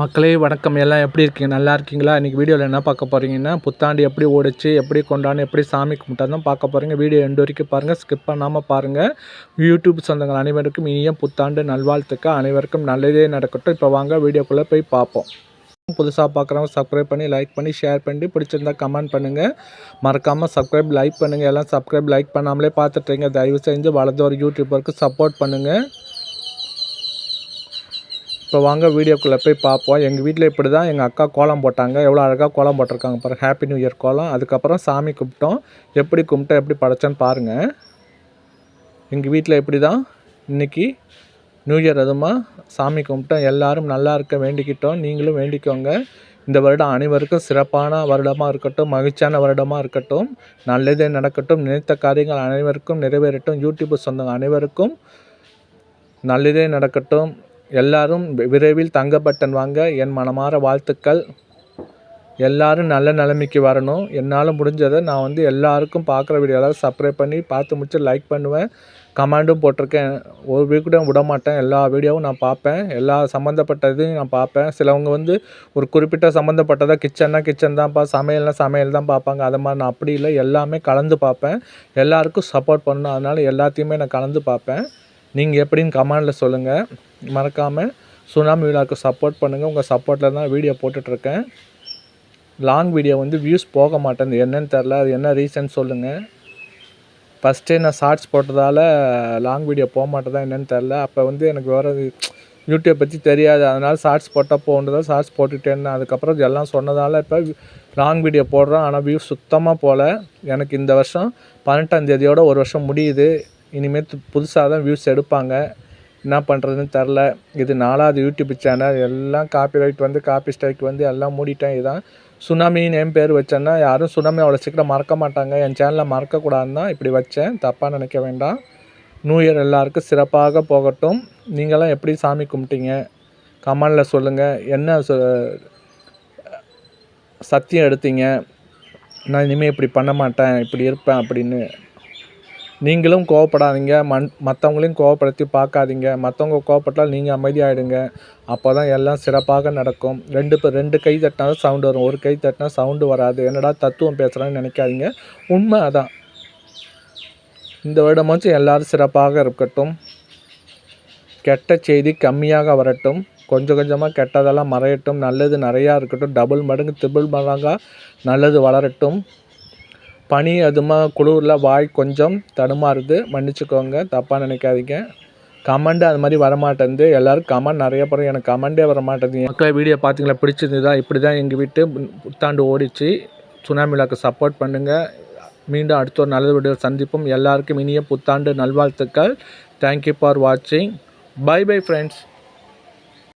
மக்களே வணக்கம். எல்லாம் எப்படி இருக்கீங்க? நல்லா இருக்கீங்களா? இன்றைக்கி வீடியோவில் என்ன பார்க்க போகிறீங்கன்னா புத்தாண்டு எப்படி ஓடிச்சு எப்படி கொண்டாடணும் எப்படி சாமி கும்பிட்டா பார்க்க போகிறீங்க வீடியோ எண்டு வரைக்கும் பாருங்கள் ஸ்கிப் பண்ணாமல் பாருங்கள் யூடியூப் சொந்தங்கள் அனைவருக்கும் இனிய புத்தாண்டு நல்வாழ்த்துக்கள். அனைவருக்கும் நல்லதே நடக்கட்டும். இப்போ வாங்க வீடியோக்குள்ளே போய் பார்ப்போம். புதுசாக பார்க்குறவங்க சப்ஸ்கிரைப் பண்ணி லைக் பண்ணி ஷேர் பண்ணி பிடிச்சிருந்தா கமெண்ட் பண்ணுங்கள் மறக்காமல் சப்ஸ்கிரைப் லைக் பண்ணுங்கள் எல்லாம் சப்ஸ்கிரைப் லைக் பண்ணாமலே பார்த்துட்றீங்க தயவு செஞ்சு வளர்ந்து ஒரு யூடியூபருக்கு சப்போர்ட் பண்ணுங்கள் இப்போ வாங்க வீடியோக்குள்ளே போய் பார்ப்போம். எங்கள் வீட்டில் இப்படி தான் எங்கள் அக்கா கோலம் போட்டாங்க. எவ்வளோ அழகாக கோலம் போட்டிருக்காங்க பாருங்கள் ஹாப்பி நியூ இயர் கோலம். அதுக்கப்புறம் சாமி கும்பிட்டோம். எப்படி கும்பிட்டோம் எப்படி படைச்சோன்னு பாருங்கள் எங்கள் வீட்டில் இப்படி தான் இன்றைக்கி நியூ இயர் அதுமா. சாமி கும்பிட்டோம். எல்லோரும் நல்லா இருக்க வேண்டிக்கிட்டோம். நீங்களும் வேண்டிக்கோங்க. இந்த வருடம் அனைவருக்கும் சிறப்பான வருடமாக இருக்கட்டும் மகிழ்ச்சியான வருடமாக இருக்கட்டும். நல்லதே நடக்கட்டும். நினைத்த காரியங்கள் அனைவருக்கும் நிறைவேறட்டும். யூடியூப் சொந்தங்க அனைவருக்கும் நல்லதே நடக்கட்டும். எல்லாரும் விரைவில் தங்க பட்டன் வாங்க. என் மனமார வாழ்த்துக்கள். எல்லாரும் நல்ல நிலைமைக்கு வரணும். என்னால் முடிஞ்சதை நான் வந்து எல்லாருக்கும் பார்க்குற வீடியோவில் சப்ஸ்கிரைப் பண்ணி பார்த்து முடிச்சு லைக் பண்ணுவேன். கமெண்டும் போட்டிருக்கேன். ஒரு வீக்கூட விட மாட்டேன். எல்லா வீடியோவும் நான் பார்ப்பேன். எல்லா சம்மந்தப்பட்டதையும் நான் பார்ப்பேன். சிலவங்க வந்து ஒரு குறிப்பிட்ட சம்மந்தப்பட்டதாக கிச்சன்னா கிச்சன் தான்ப்பா சமையல்னா சமையல் தான் பார்ப்பாங்க. அதை மாதிரி நான் அப்படி இல்லை. எல்லாமே கலந்து பார்ப்பேன். எல்லாருக்கும் சப்போர்ட் பண்ணணும். அதனால் எல்லாத்தையுமே நான் கலந்து பார்ப்பேன். நீங்கள் எப்படின்னு கமெண்டில் சொல்லுங்கள் மறக்காமல் சுனாமி விழாவுக்கு சப்போர்ட் பண்ணுங்கள் உங்கள் சப்போர்ட்டில் தான் வீடியோ போட்டுட்ருக்கேன். லாங் வீடியோ வந்து வியூஸ் போக மாட்டேங்குது. என்னன்னு தெரில அது என்ன ரீசன் சொல்லுங்கள் ஃபஸ்ட்டே நான் ஷார்ட்ஸ் போட்டதால் லாங் வீடியோ போக மாட்டேதான் என்னென்னு தெரில அப்போ வந்து எனக்கு வேறு யூடியூப் பற்றி தெரியாது. அதனால் ஷார்ட்ஸ் போட்டால் போகணுதான் ஷார்ட்ஸ் போட்டுகிட்டே அதுக்கப்புறம் எல்லாம் சொன்னதால் இப்போ லாங் வீடியோ போடுறோம் ஆனால் வியூஸ் சுத்தமாக போகல எனக்கு இந்த வருஷம் பன்னெண்டாம் தேதியோட ஒரு வருஷம் முடியுது. இனிமேல் புதுசாக தான் வியூஸ் எடுப்பாங்க. என்ன பண்ணுறதுன்னு தெரில. இது நாலாவது யூடியூப் சேனல் எல்லாம் காப்பி ரைட் வந்து காப்பி ஸ்ட்ரைக் வந்து எல்லாம் மூடிட்டேன். இதுதான் சுனாமின்னு என் பேர் வச்சேன்னா யாரும் சுனாமி அவ்வளோ சீக்கிரம் மறக்க மாட்டாங்க. என் சேனலில் மறக்கக்கூடாதுன்னு தான் இப்படி வச்சேன். தப்பாக நினைக்க வேண்டாம். நியூ இயர் எல்லாருக்கும் சிறப்பாக போகட்டும். நீங்களாம் எப்படி சாமி கும்பிட்டீங்க? கமெண்டில் சொல்லுங்கள் என்ன சத்தியம் எடுத்தீங்க? நான் இனிமேல் இப்படி பண்ண மாட்டேன். இப்படி இருப்பேன் அப்படின்னு நீங்களும் கோவப்படாதீங்க. மண் மற்றவங்களையும் கோவப்படுத்தி பார்க்காதீங்க. மற்றவங்க கோவப்பட்டால் நீங்கள் அமைதியாகிடுங்க அப்போ தான் எல்லாம் சிறப்பாக நடக்கும். ரெண்டு பேர் ரெண்டு கை தட்டினாலும் சவுண்டு வரும். ஒரு கை தட்டினா சவுண்டு வராது. என்னடா தத்துவம் பேசுகிறான்னு நினைக்காதீங்க. உண்மை அதான். இந்த வருடமாச்சும் எல்லோரும் சிறப்பாக இருக்கட்டும். கெட்ட செய்தி கம்மியாக வரட்டும். கொஞ்சம் கொஞ்சமாக கெட்டதெல்லாம் மறையட்டும். நல்லது நிறையா இருக்கட்டும். டபுள் மடங்கு திபிள் மடங்காக நல்லது வளரட்டும். பனி அதுமாக குளிரில் வாய் கொஞ்சம் தடுமாறுது. மன்னிச்சுக்கோங்க தப்பாக நினைக்காதீங்க. கமெண்ட் அது மாதிரி வரமாட்டேங்குது எல்லோரும் கமெண்ட் நிறைய பேரும் எனக்கு கமெண்டே வர மாட்டேங்குது மக்கள் வீடியோ பார்த்தீங்களா? பிடிச்சிருந்ததா? இப்படி தான் எங்கள் வீட்டு புத்தாண்டு ஓடிச்சு. சுனாமி சப்போர்ட் பண்ணுங்கள் மீண்டும் அடுத்த ஒரு நல்ல வீடியோ சந்திப்போம். எல்லாருக்கும் இனிய புத்தாண்டு நல்வாழ்த்துக்கள். தேங்க்யூ ஃபார் வாட்சிங் பை பை ஃப்ரெண்ட்ஸ்